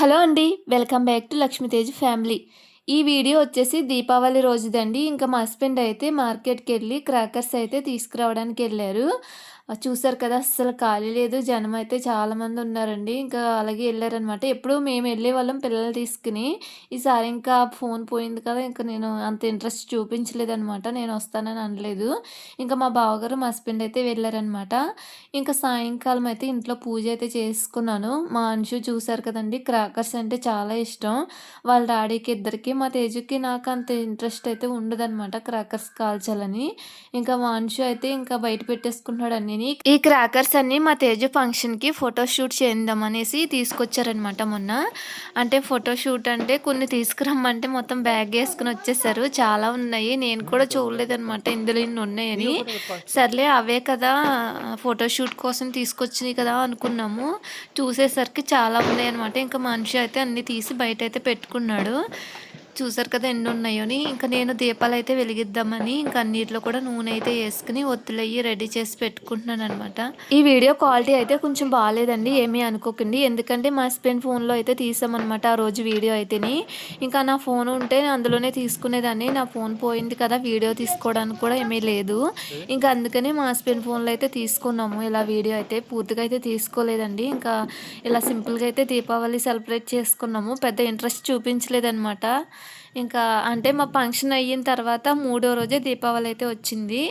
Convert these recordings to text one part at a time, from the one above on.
Hello అండి welcome back to Lakshmitej family. ఈ video వచ్చేసి దీపావళి రోజుదండి. ఇంకా మా హస్బెండ్ అయితే మార్కెట్కి వెళ్ళి క్రాకర్స్ అయితే తీసుకురావడానికి వెళ్ళారు చూసారు కదా అస్సలు ఖాళీ లేదు. జనం అయితే చాలామంది ఉన్నారండి. ఇంకా అలాగే వెళ్ళారనమాట ఎప్పుడు మేము వెళ్ళే వాళ్ళం పిల్లలు తీసుకుని. ఈసారి ఇంకా ఫోన్ పోయింది కదా ఇంకా నేను అంత ఇంట్రెస్ట్ చూపించలేదనమాట నేను వస్తానని అనలేదు. ఇంకా మా బావగారు మా హస్బెండ్ అయితే వెళ్ళారనమాట ఇంకా సాయంకాలం అయితే ఇంట్లో పూజ అయితే చేసుకున్నాను. మా అంశు చూసారు కదండి క్రాకర్స్ అంటే చాలా ఇష్టం. వాళ్ళ డాడీకి ఇద్దరికి మా తేజుకి నాకు అంత ఇంట్రెస్ట్ అయితే ఉండదనమాట క్రాకర్స్ కాల్చాలని. ఇంకా మా అంశు అయితే ఇంకా బయట పెట్టేసుకుంటున్నాడు అన్ని ఈ క్రాకర్స్ అన్ని మా తేజు ఫంక్షన్కి ఫోటోషూట్ చేద్దాం అనేసి తీసుకొచ్చారనమాట మొన్న. అంటే ఫోటోషూట్ అంటే కొన్ని తీసుకురమ్మంటే మొత్తం బ్యాగ్ వేసుకుని వచ్చేసారు. చాలా ఉన్నాయి. నేను కూడా చూడలేదనమాట ఇందులో ఇన్ని ఉన్నాయని. సర్లే అవే కదా. ఫోటోషూట్ కోసం తీసుకొచ్చినాయి కదా అనుకున్నాము. చూసేసరికి చాలా ఉన్నాయి అనమాట ఇంకా మనిషి అయితే అన్ని తీసి బయట అయితే పెట్టుకున్నాడు. చూసారు కదా ఎన్ని ఉన్నాయోని ఇంకా నేను దీపాలు అయితే వెలిగిద్దామని ఇంకా అన్నిటిలో కూడా నూనె అయితే వేసుకుని ఒత్తులయ్యి రెడీ చేసి పెట్టుకుంటున్నాను అనమాట ఈ వీడియో క్వాలిటీ అయితే కొంచెం బాగాలేదండి ఏమీ అనుకోకండి. ఎందుకంటే మా హస్బెండ్ ఫోన్లో అయితే తీసామన్నమాట ఆ రోజు వీడియో అయితేని. ఇంకా నా ఫోన్ ఉంటే అందులోనే తీసుకునేదాన్ని. నా ఫోన్ పోయింది కదా వీడియో తీసుకోవడానికి కూడా ఏమీ లేదు. ఇంకా అందుకని మా హస్బెండ్ ఫోన్లో అయితే తీసుకున్నాము. ఇలా వీడియో అయితే పూర్తిగా అయితే తీసుకోలేదండి. ఇంకా ఇలా సింపుల్గా అయితే దీపావళి సెలబ్రేట్ చేసుకున్నాము. పెద్ద ఇంట్రెస్ట్ చూపించలేదన్నమాట. ఇంకా అంటే మా ఫంక్షన్ అయిన తర్వాత మూడో రోజే దీపావళి అయితే వచ్చింది.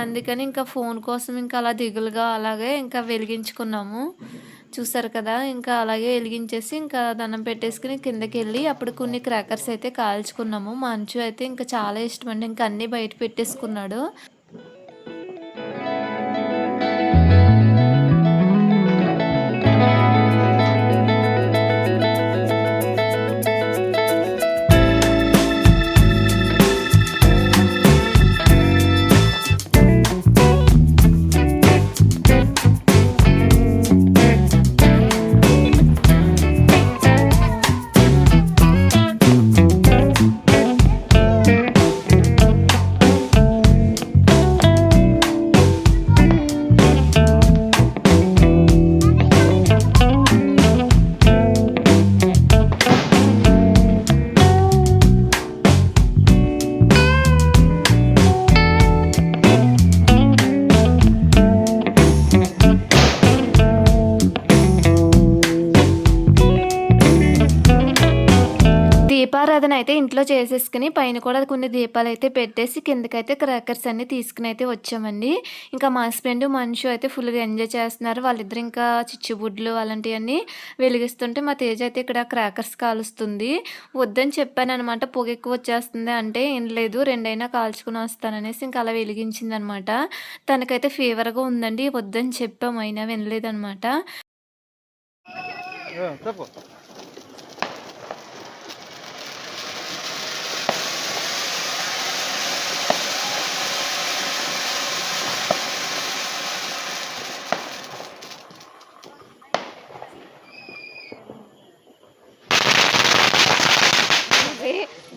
అందుకని ఇంకా ఫోన్ కోసం ఇంకా అలా దిగులుగా అలాగే ఇంకా వెలిగించుకున్నాము. చూసారు కదా ఇంకా అలాగే వెలిగించేసి ఇంకా దండం పెట్టేసుకుని కిందకి వెళ్ళి అప్పుడు కొన్ని క్రాకర్స్ అయితే కాల్చుకున్నాము. మంచు అయితే ఇంకా చాలా ఇష్టం అండి. ఇంకా అన్నీ బయట పెట్టేసుకున్నాడు. దీపారాధన అయితే ఇంట్లో చేసేసుకుని పైన కూడా కొన్ని దీపాలు అయితే పెట్టేసి కిందకైతే క్రాకర్స్ అన్ని తీసుకుని అయితే వచ్చామండి. ఇంకా మా హస్బెండ్ మనిషి అయితే ఫుల్గా ఎంజాయ్ చేస్తున్నారు. వాళ్ళిద్దరు ఇంకా చిచ్చుబుడ్లు అలాంటివన్నీ వెలిగిస్తుంటే మా తేజ అయితే ఇక్కడ క్రాకర్స్ కాలుస్తుంది. వద్దని చెప్పాను అనమాట పొగ ఎక్కువ వచ్చేస్తుంది అంటే ఏం లేదు రెండైనా కాల్చుకుని వస్తాననేసి ఇంకా అలా వెలిగించింది అనమాట తనకైతే ఫీవర్గా ఉందండి వద్దని చెప్పాము అయినా వినలేదనమాట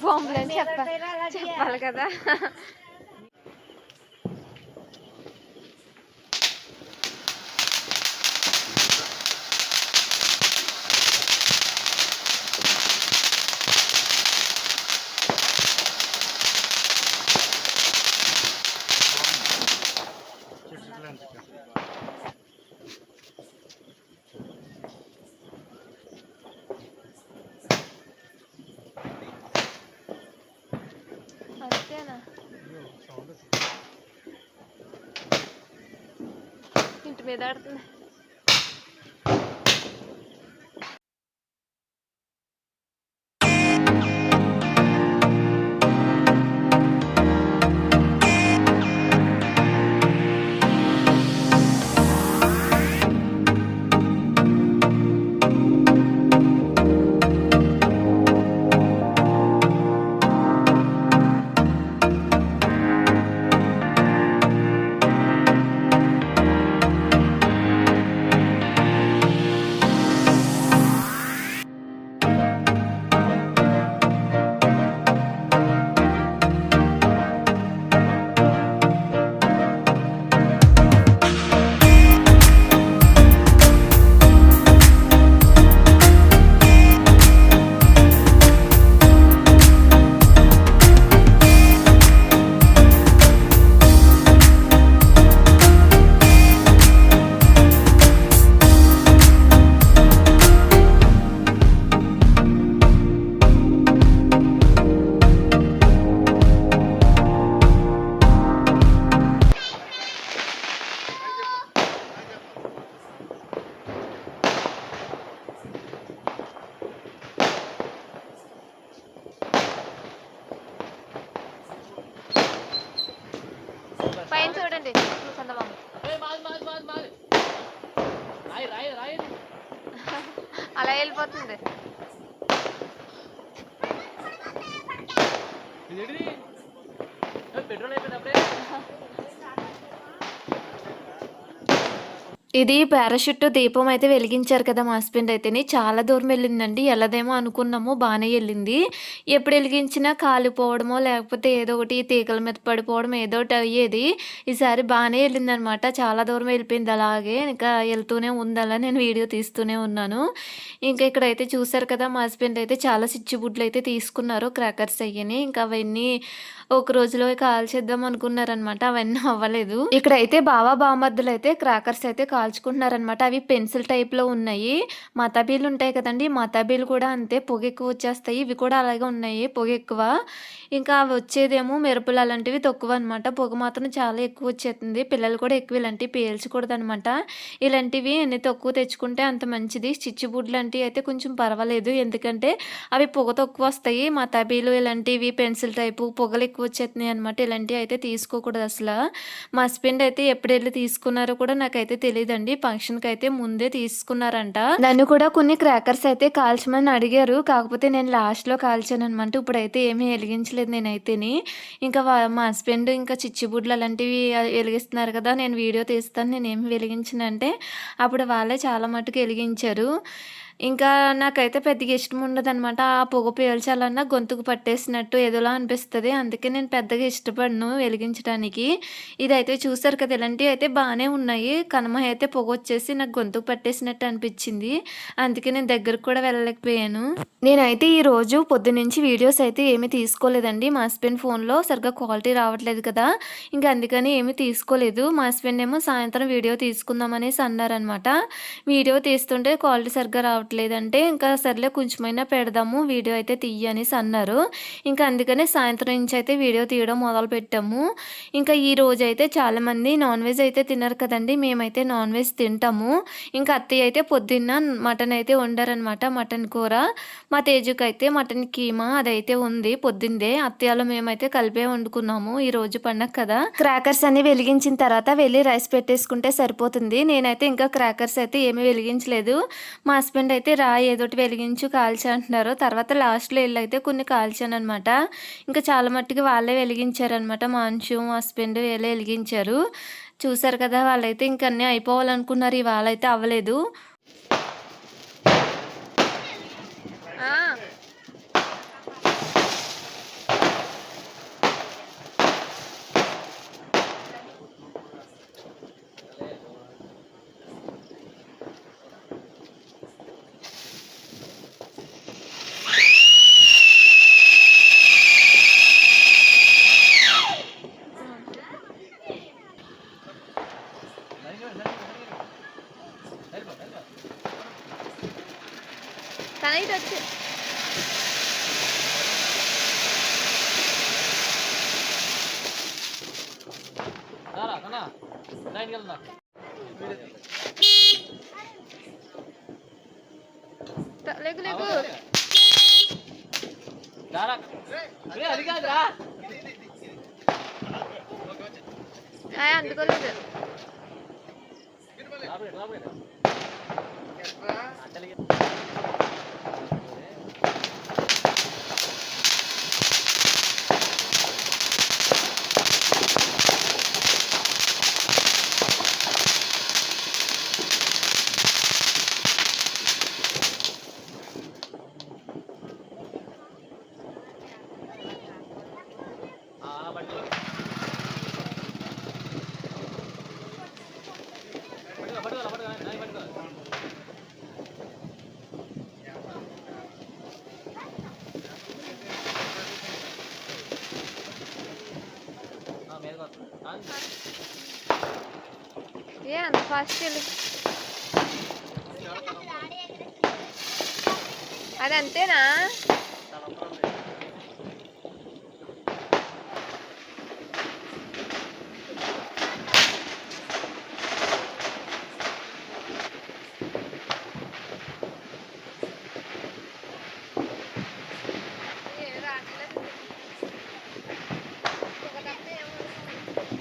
బాంబులని చెప్ప చెప్పాలి కదా అంతేనా ఇంటి మీద ఆడుతుంది వెళ్ళిపోతుంది ఇది పారాషూట్ దీపం అయితే వెలిగించారు కదా మా హస్బెండ్ అయితేని. చాలా దూరం వెళ్ళిందండి. వెళ్ళదేమో అనుకున్నాము బాగానే వెళ్ళింది. ఎప్పుడు వెలిగించినా కాలిపోవడమో లేకపోతే ఏదో ఒకటి తీగల మీద పడిపోవడం ఏదో ఒకటి అయ్యేది. ఈసారి బాగానే వెళ్ళిందనమాట. చాలా దూరం వెళ్ళిపోయింది అలాగే. ఇంకా వెళ్తూనే ఉంది అలా నేను వీడియో తీస్తూనే ఉన్నాను. ఇంకా ఇక్కడైతే చూసారు కదా మా హస్బెండ్ అయితే చాలా సిచ్చుబుడ్లు అయితే తీసుకున్నారు క్రాకర్స్ అయ్యని. ఇంకా అవన్నీ ఒక రోజులో కాల్చేద్దాం అనుకున్నారనమాట అవన్నీ అవ్వలేదు. ఇక్కడైతే బావా బామర్దులు అయితే క్రాకర్స్ అయితే కాల్చుకుంటున్నారనమాట అవి పెన్సిల్ టైప్లో ఉన్నాయి. మతాబీలు ఉంటాయి కదండి మతాబీలు కూడా అంతే పొగ ఎక్కువ వచ్చేస్తాయి. ఇవి కూడా అలాగే ఉన్నాయి పొగ ఎక్కువ. ఇంకా అవి వచ్చేదేమో మెరుపులు అలాంటివి తక్కువ అనమాట పొగ మాత్రం చాలా ఎక్కువ వచ్చేస్తుంది. పిల్లలు కూడా ఎక్కువ ఇలాంటివి పేల్చకూడదు అనమాట ఇలాంటివి ఎన్ని తక్కువ తెచ్చుకుంటే అంత మంచిది. చిచ్చుబుడ్లు ఇలాంటివి అయితే కొంచెం పర్వాలేదు. ఎందుకంటే అవి పొగ తక్కువ వస్తాయి. మతాబీలు ఇలాంటివి పెన్సిల్ టైపు పొగలు ఎక్కువ వచ్చేస్తున్నాయి అనమాట ఇలాంటివి అయితే తీసుకోకూడదు అసలు. మా హస్బెండ్ అయితే ఎప్పుడు వెళ్ళి తీసుకున్నారో కూడా నాకైతే తెలియదండి ఫంక్షన్కి అయితే ముందే తీసుకున్నారంట. నన్ను కూడా కొన్ని క్రాకర్స్ అయితే కాల్చమని అడిగారు. కాకపోతే నేను లాస్ట్లో కాల్చాను అనమాట ఇప్పుడైతే ఏమీ వెలిగించలేదు నేనైతేని. ఇంకా వా- మా హస్బెండ్ ఇంకా చిచ్చిబుడ్లు అలాంటివి వెలిగిస్తున్నారు కదా నేను వీడియో తీస్తాను. నేను ఏమి వెలిగించనంటే అప్పుడు వాళ్ళే చాలా మటుకు వెలిగించారు. ఇంకా నాకైతే పెద్దగా ఇష్టం ఉండదనమాట ఆ పొగ పీల్చాలన్నా గొంతుకు పట్టేసినట్టు ఏదోలా అనిపిస్తుంది. అందుకే నేను పెద్దగా ఇష్టపడను వెలిగించడానికి ఇదైతే చూసారు కదా ఇలాంటివి అయితే బాగానే ఉన్నాయి. కనుమ అయితే పొగ వచ్చేసి నాకు గొంతుకు పట్టేసినట్టు అనిపించింది. అందుకే నేను దగ్గరకు కూడా వెళ్ళలేకపోయాను. నేనైతే ఈ రోజు పొద్దునుంచి వీడియోస్ అయితే ఏమీ తీసుకోలేదండి. మా హస్బెండ్ ఫోన్లో సరిగ్గా క్వాలిటీ రావట్లేదు కదా. ఇంకా అందుకని ఏమీ తీసుకోలేదు. మా హస్బెండ్ ఏమో సాయంత్రం వీడియో తీసుకుందామనేసి అన్నారనమాట వీడియో తీస్తుంటే క్వాలిటీ సరిగ్గా రావట్లేదంటే ఇంకా సర్లే కొంచెమైనా పెడదాము వీడియో అయితే తీయనేసి అన్నారు. ఇంకా అందుకనే సాయంత్రం నుంచి అయితే వీడియో తీయడం మొదలు పెట్టాము. ఇంకా ఈ రోజు అయితే చాలామంది నాన్ వెజ్ అయితే తినరు కదండి మేమైతే నాన్ వెజ్ తింటాము. ఇంకా అత్తయ్య అయితే పొద్దున్న మటన్ అయితే వండారనమాట మటన్ కూర. మా తేజుకి అయితే మటన్ కీమా అదైతే ఉంది పొద్దుందే అత్తయ్యలో మేమైతే కలిపే వండుకున్నాము ఈ రోజు పండగ కదా. క్రాకర్స్ అన్ని వెలిగించిన తర్వాత వెళ్ళి రైస్ పెట్టేసుకుంటే సరిపోతుంది. నేనైతే ఇంకా క్రాకర్స్ అయితే ఏమీ వెలిగించలేదు. మా హస్బెండ్ అయితే అయితే రా ఏదోటి వెలిగించు కాల్చి అంటున్నారు తర్వాత లాస్ట్లో వెళ్ళి అయితే కొన్ని కాల్చాను అనమాట ఇంకా చాలా మట్టుకు వాళ్ళే వెలిగించారనమాట మా అంశు మా హస్బెండ్ వీళ్ళే వెలిగించారు. చూసారు కదా వాళ్ళైతే ఇంకన్నీ అయిపోవాలనుకున్నారు. ఇవాళ అయితే అవ్వలేదు. తనైతే వచ్చి. లేకు లేకు. అది కాదురా అందుకోలేదు రాబోయే, ఏ అంత ఫస్ట్ అది అంతేనా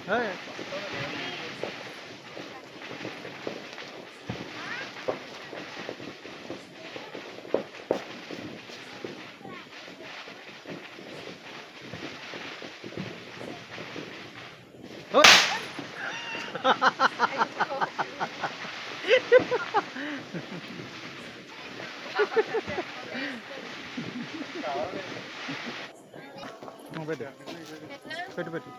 Hey. పెట్టు పెట్టు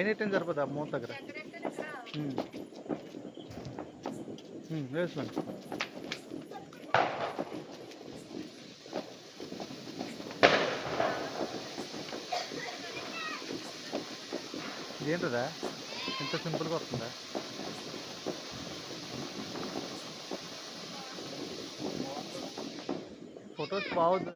పైన ఎట్టని సరిపోతా మూత దగ్గర. వేసుకోండి. ఇదేంటదా? ఇంత సింపుల్గా వస్తుందా? ఫొటోస్ బాగుంది?